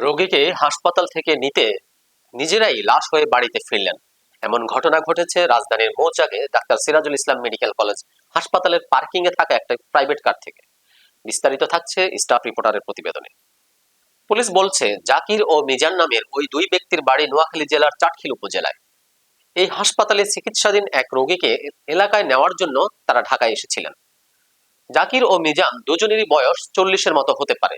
রোগীকে হাসপাতাল থেকে নিতে নিজেরাই লাশ হয়ে বাড়িতে ফিরলেন। এমন ঘটনা ঘটেছে রাজধানীর মৌচাকে doctor Sirajul Islam medical college হাসপাতালের পার্কিং এ থাকা একটা প্রাইভেট কার থেকে। বিস্তারিত থাকছে স্টাফ রিপোর্টারের প্রতিবেদনে। পুলিশ বলছে, জাকির ও মিজান নামের ওই দুই ব্যক্তির বাড়ি নোয়াখালী জেলার চাটখিল উপজেলায়। এই হাসপাতালে চিকিৎসাধীন এক রোগীকে এলাকায় নেওয়ার জন্য তারা ঢাকায় এসেছিলেন। জাকির ও মিজান দুজনেরই বয়স চল্লিশের মতো হতে পারে।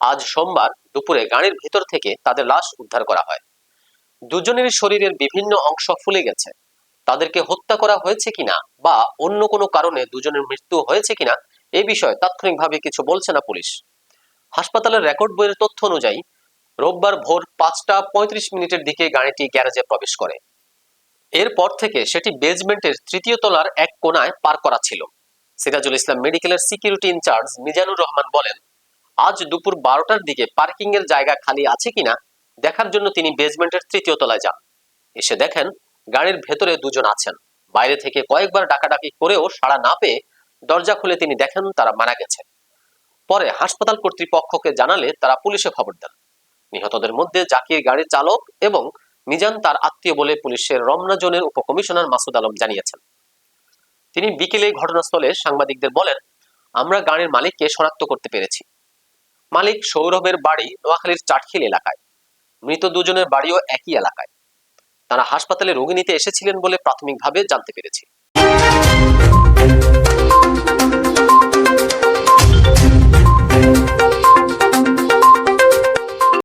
আজ সোমবার দুপুরে গাড়ির ভিতর থেকে তাদের লাশ উদ্ধার করা হয়। দুজনেরই শরীরের বিভিন্ন অংশ ফুলে গেছে। তাদেরকে হত্যা করা হয়েছে কিনা বা অন্য কোনো কারণে দুজনের মৃত্যু হয়েছে কিনা এই বিষয়ে তাৎক্ষণিকভাবে কিছু বলছে না পুলিশ। হাসপাতালের রেকর্ড বইয়ের তথ্য অনুযায়ী, রোববার ভোর পাঁচটা পঁয়ত্রিশ মিনিটের দিকে গাড়িটি গ্যারেজে প্রবেশ করে। এরপর থেকে সেটি বেজমেন্টের তৃতীয় তলার এক কোনায় পার করা ছিল। সিরাজুল ইসলাম মেডিকেলের সিকিউরিটি ইনচার্জ মিজানুর রহমান বলেন আজ দুপুর বারোটার দিকে পার্কিং এর জায়গা খালি আছে কিনা দেখার জন্য তিনি বেজমেন্টের তৃতীয় তলায় যান। এসে দেখেন গাড়ির ভেতরে দুজন আছেন। বাইরে থেকে কয়েকবার ডাকাডাকি করেও সাড়া না পেয়ে দরজা খুলে তিনি দেখেন তারা মারা গেছে। পরে হাসপাতাল কর্তৃপক্ষকে জানালে তারা পুলিশে খবর দেন। নিহতদের মধ্যে জাকির গাড়ির চালক এবং মিজান তার আত্মীয় বলে পুলিশের রমনা জোনের উপকমিশনার মাসুদ আলম জানিয়েছেন। তিনি বিকেলে ঘটনাস্থলে সাংবাদিকদের বলেন, আমরা গাড়ির মালিককে শনাক্ত করতে পেরেছি। মালিক সৌরভের বাড়ি নোয়াখালীর চাটখিল এলাকায়। মৃত দুজনের বাড়িও একই এলাকায়। তারা হাসপাতালে রোগী নিতে এসেছিলেন বলে প্রাথমিকভাবে জানতে পেরেছি।